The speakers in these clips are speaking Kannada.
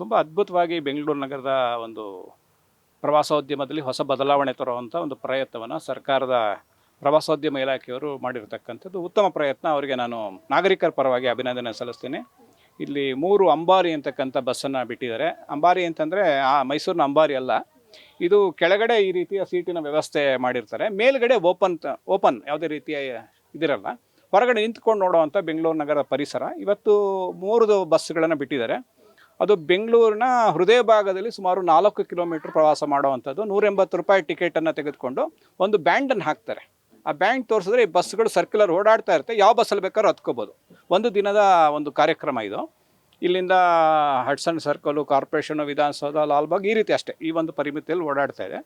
ತುಂಬ ಅದ್ಭುತವಾಗಿ ಬೆಂಗಳೂರು ನಗರದ ಒಂದು ಪ್ರವಾಸೋದ್ಯಮದಲ್ಲಿ ಹೊಸ ಬದಲಾವಣೆ ತರುವಂಥ ಒಂದು ಪ್ರಯತ್ನವನ್ನು ಸರ್ಕಾರದ ಪ್ರವಾಸೋದ್ಯಮ ಇಲಾಖೆಯವರು ಮಾಡಿರತಕ್ಕಂಥದ್ದು ಉತ್ತಮ ಪ್ರಯತ್ನ. ಅವರಿಗೆ ನಾನು ನಾಗರಿಕರ ಪರವಾಗಿ ಅಭಿನಂದನೆ ಸಲ್ಲಿಸ್ತೀನಿ. ಇಲ್ಲಿ ಮೂರು ಅಂಬಾರಿ ಅಂತಕ್ಕಂಥ ಬಸ್ಸನ್ನು ಬಿಟ್ಟಿದ್ದಾರೆ. ಅಂಬಾರಿ ಅಂತಂದರೆ, ಆ ಮೈಸೂರಿನ ಅಂಬಾರಿ ಅಲ್ಲ. ಇದು ಕೆಳಗಡೆ ಈ ರೀತಿಯ ಸೀಟಿನ ವ್ಯವಸ್ಥೆ ಮಾಡಿರ್ತಾರೆ. ಮೇಲ್ಗಡೆ ಓಪನ್ ಓಪನ್ ಯಾವುದೇ ರೀತಿಯ ಇದಿರಲ್ಲ. ಹೊರಗಡೆ ನಿಂತ್ಕೊಂಡು ನೋಡುವಂಥ ಬೆಂಗಳೂರು ನಗರ ಪರಿಸರ. ಇವತ್ತು ಮೂರು ಬಸ್ಗಳನ್ನು ಬಿಟ್ಟಿದ್ದಾರೆ. ಅದು ಬೆಂಗಳೂರಿನ ಹೃದಯ ಭಾಗದಲ್ಲಿ ಸುಮಾರು ನಾಲ್ಕು ಕಿಲೋಮೀಟರ್ ಪ್ರವಾಸ ಮಾಡುವಂಥದ್ದು. ನೂರ ಎಂಬತ್ತು ರೂಪಾಯಿ ಟಿಕೆಟನ್ನು ತೆಗೆದುಕೊಂಡು ಒಂದು ಬ್ಯಾಂಡನ್ನು ಹಾಕ್ತಾರೆ. ಆ ಬ್ಯಾಂಡ್ ತೋರಿಸಿದ್ರೆ ಈ ಬಸ್ಗಳು ಸರ್ಕ್ಯುಲರ್ ಓಡಾಡ್ತಾ ಇರುತ್ತೆ. ಯಾವ ಬಸ್ಸಲ್ಲಿ ಬೇಕಾದ್ರೂ ಹತ್ಕೋಬೋದು. ಒಂದು ದಿನದ ಒಂದು ಕಾರ್ಯಕ್ರಮ ಇದು. ಇಲ್ಲಿಂದ Hudson circle, corporation, Vidhana Soudha, Lalbagh ಈ ರೀತಿ ಅಷ್ಟೇ. ಈ ಒಂದು ಪರಿಮಿತಿಯಲ್ಲಿ ಓಡಾಡ್ತಾ ಇದೆ.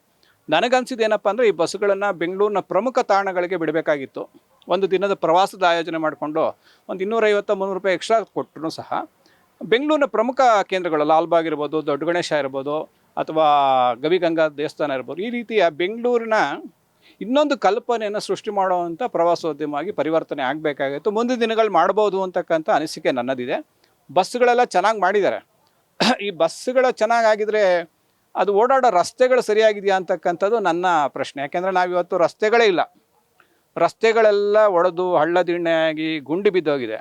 ನನಗನ್ಸಿದ್ದು ಏನಪ್ಪ ಅಂದರೆ ಈ ಬಸ್ಗಳನ್ನು ಬೆಂಗಳೂರಿನ ಪ್ರಮುಖ ತಾಣಗಳಿಗೆ ಬಿಡಬೇಕಾಗಿತ್ತು. ಒಂದು ದಿನದ ಪ್ರವಾಸದ ಆಯೋಜನೆ ಮಾಡಿಕೊಂಡು ಒಂದು ಇನ್ನೂರೈವತ್ತು ಮುನ್ನೂರು ರೂಪಾಯಿ ಎಕ್ಸ್ಟ್ರಾ ಕೊಟ್ಟರು ಸಹ. ಬೆಂಗಳೂರಿನ ಪ್ರಮುಖ ಕೇಂದ್ರಗಳು ಲಾಲ್ಬಾಗ್ ಇರ್ಬೋದು ದೊಡ್ಡ ಗಣೇಶ ಇರ್ಬೋದು, ಅಥವಾ ಗವಿಗಂಗಾ ದೇವಸ್ಥಾನ ಇರ್ಬೋದು, ಈ ರೀತಿಯ ಬೆಂಗಳೂರಿನ ಇನ್ನೊಂದು ಕಲ್ಪನೆಯನ್ನು ಸೃಷ್ಟಿ ಮಾಡುವಂಥ ಪ್ರವಾಸೋದ್ಯಮವಾಗಿ ಪರಿವರ್ತನೆ ಆಗಬೇಕಾಗಿತ್ತು. ಮುಂದಿನ ದಿನಗಳು ಮಾಡ್ಬೋದು ಅಂತಕ್ಕಂಥ ಅನಿಸಿಕೆ ನನ್ನದಿದೆ. ಬಸ್ಸುಗಳೆಲ್ಲ ಚೆನ್ನಾಗಿ ಮಾಡಿದ್ದಾರೆ. ಈ ಬಸ್ಸುಗಳು ಚೆನ್ನಾಗಾಗಿದ್ರೆ ಅದು ಓಡಾಡೋ ರಸ್ತೆಗಳು ಸರಿಯಾಗಿದೆಯಾ ಅಂತಕ್ಕಂಥದ್ದು ನನ್ನ ಪ್ರಶ್ನೆ. ಯಾಕೆಂದರೆ ನಾವಿವತ್ತು ರಸ್ತೆಗಳೇ ಇಲ್ಲ. ರಸ್ತೆಗಳೆಲ್ಲ ಒಡೆದು ಹಳ್ಳ ದಿಣ್ಣೆಯಾಗಿ ಗುಂಡಿ ಬಿದ್ದೋಗಿದೆ.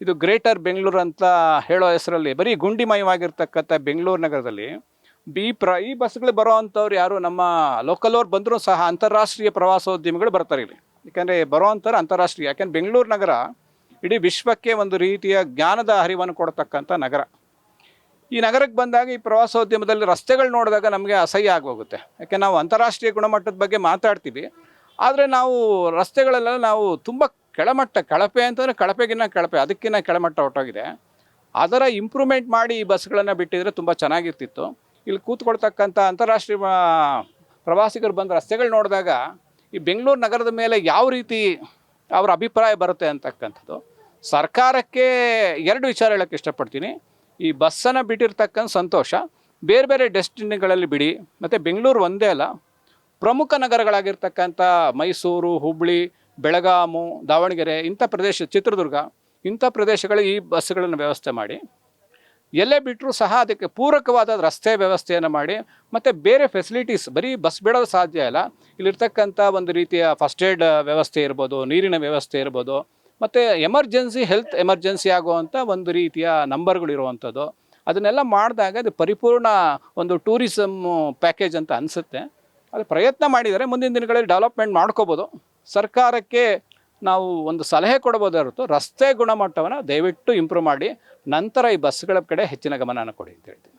ಇದು ಗ್ರೇಟರ್ ಬೆಂಗಳೂರು ಅಂತ ಹೇಳೋ ಹೆಸರಲ್ಲಿ, ಬರೀ ಗುಂಡಿಮಯವಾಗಿರ್ತಕ್ಕಂಥ ಬೆಂಗಳೂರು ನಗರದಲ್ಲಿ ಬಿ ಪ್ರ ಈ ಬಸ್ಗಳು ಬರೋ ಅಂಥವ್ರು ಯಾರು, ನಮ್ಮ ಲೋಕಲ್ ಅವ್ರು ಬಂದರೂ ಸಹ ಅಂತಾರಾಷ್ಟ್ರೀಯ ಪ್ರವಾಸೋದ್ಯಮಿಗಳು ಬರ್ತಾರೆ ಇಲ್ಲಿ. ಯಾಕೆಂದರೆ ಬರೋ ಅಂಥವ್ರು ಅಂತಾರಾಷ್ಟ್ರೀಯ, ಯಾಕೆಂದ್ರೆ ಬೆಂಗಳೂರು ನಗರ ಇಡೀ ವಿಶ್ವಕ್ಕೆ ಒಂದು ರೀತಿಯ ಜ್ಞಾನದ ಅರಿವನ್ನು ಕೊಡ್ತಕ್ಕಂಥ ನಗರ. ಈ ನಗರಕ್ಕೆ ಬಂದಾಗ ಈ ಪ್ರವಾಸೋದ್ಯಮದಲ್ಲಿ ರಸ್ತೆಗಳು ನೋಡಿದಾಗ ನಮಗೆ ಅಸಹ್ಯ ಆಗೋಗುತ್ತೆ. ಯಾಕೆ ನಾವು ಅಂತಾರಾಷ್ಟ್ರೀಯ ಗುಣಮಟ್ಟದ ಬಗ್ಗೆ ಮಾತಾಡ್ತೀವಿ, ಆದರೆ ನಾವು ರಸ್ತೆಗಳಲ್ಲೆಲ್ಲ ನಾವು ತುಂಬ ಕೆಳಮಟ್ಟ, ಕಳಪೆ ಅಂತಂದರೆ ಕಳಪೆಗಿನ್ನ ಕಳಪೆ, ಅದಕ್ಕಿನ್ನ ಕೆಳಮಟ್ಟ ಹೊಟ್ಟೋಗಿದೆ ಅದರ ಇಂಪ್ರೂವ್ಮೆಂಟ್ ಮಾಡಿ ಈ ಬಸ್ಗಳನ್ನು ಬಿಟ್ಟಿದ್ರೆ ತುಂಬ ಚೆನ್ನಾಗಿರ್ತಿತ್ತು. ಇಲ್ಲಿ ಕೂತ್ಕೊಳ್ತಕ್ಕಂಥ ಅಂತಾರಾಷ್ಟ್ರೀಯ ಪ್ರವಾಸಿಗರು ಬಂದ ರಸ್ತೆಗಳು ನೋಡಿದಾಗ ಈ ಬೆಂಗಳೂರು ನಗರದ ಮೇಲೆ ಯಾವ ರೀತಿ ಅವರ ಅಭಿಪ್ರಾಯ ಬರುತ್ತೆ ಅಂತಕ್ಕಂಥದ್ದು. ಸರ್ಕಾರಕ್ಕೆ ಎರಡು ವಿಚಾರ ಹೇಳೋಕ್ಕೆ ಇಷ್ಟಪಡ್ತೀನಿ. ಈ ಬಸ್ಸನ್ನು ಬಿಟ್ಟಿರ್ತಕ್ಕಂಥ ಸಂತೋಷ, ಬೇರೆ ಬೇರೆ ಡೆಸ್ಟಿನಿಗಳಲ್ಲಿ ಬಿಡಿ, ಮತ್ತು ಬೆಂಗಳೂರು ಒಂದೇ ಅಲ್ಲ, ಪ್ರಮುಖ ನಗರಗಳಾಗಿರ್ತಕ್ಕಂಥ ಮೈಸೂರು ಹುಬ್ಬಳ್ಳಿ ಬೆಳಗಾಮು, ದಾವಣಗೆರೆ, ಇಂಥ ಪ್ರದೇಶ, ಚಿತ್ರದುರ್ಗ, ಇಂಥ ಪ್ರದೇಶಗಳಿಗೆ ಈ ಬಸ್ಗಳನ್ನು ವ್ಯವಸ್ಥೆ ಮಾಡಿ. ಎಲ್ಲೇ ಬಿಟ್ಟರೂ ಸಹ ಅದಕ್ಕೆ ಪೂರಕವಾದ ರಸ್ತೆ ವ್ಯವಸ್ಥೆಯನ್ನು ಮಾಡಿ, ಮತ್ತು ಬೇರೆ ಫೆಸಿಲಿಟೀಸ್ ಬರೀ ಬಸ್ ಬಿಡೋದು ಸಾಧ್ಯ ಇಲ್ಲ. ಇಲ್ಲಿರ್ತಕ್ಕಂಥ ಒಂದು ರೀತಿಯ ಫಸ್ಟ್ ಏಡ್ ವ್ಯವಸ್ಥೆ ಇರ್ಬೋದು, ನೀರಿನ ವ್ಯವಸ್ಥೆ ಇರ್ಬೋದು, ಮತ್ತು ಎಮರ್ಜೆನ್ಸಿ ಹೆಲ್ತ್ ಎಮರ್ಜೆನ್ಸಿ ಆಗುವಂಥ ಒಂದು ರೀತಿಯ ನಂಬರ್ಗಳು ಇರುವಂಥದ್ದು. ಅದನ್ನೆಲ್ಲ ಮಾಡಿದಾಗ ಅದು ಪರಿಪೂರ್ಣ ಒಂದು ಟೂರಿಸಮ್ ಪ್ಯಾಕೇಜ್ ಅಂತ ಅನಿಸುತ್ತೆ. ಅದು ಪ್ರಯತ್ನ ಮಾಡಿದರೆ ಮುಂದಿನ ದಿನಗಳಲ್ಲಿ ಡೆವಲಪ್ಮೆಂಟ್ ಮಾಡ್ಕೋಬೋದು. ಸರ್ಕಾರಕ್ಕೆ ನಾವು ಒಂದು ಸಲಹೆ ಕೊಡಬಹುದು ಹೊರತು ರಸ್ತೆ ಗುಣಮಟ್ಟವನ್ನು ದಯವಿಟ್ಟು ಇಂಪ್ರೂವ್ ಮಾಡಿ, ನಂತರ ಈ ಬಸ್ಗಳ ಕಡೆ ಹೆಚ್ಚಿನ ಗಮನನ ಕೊಡಿ ಅಂತ ಹೇಳ್ತೀನಿ.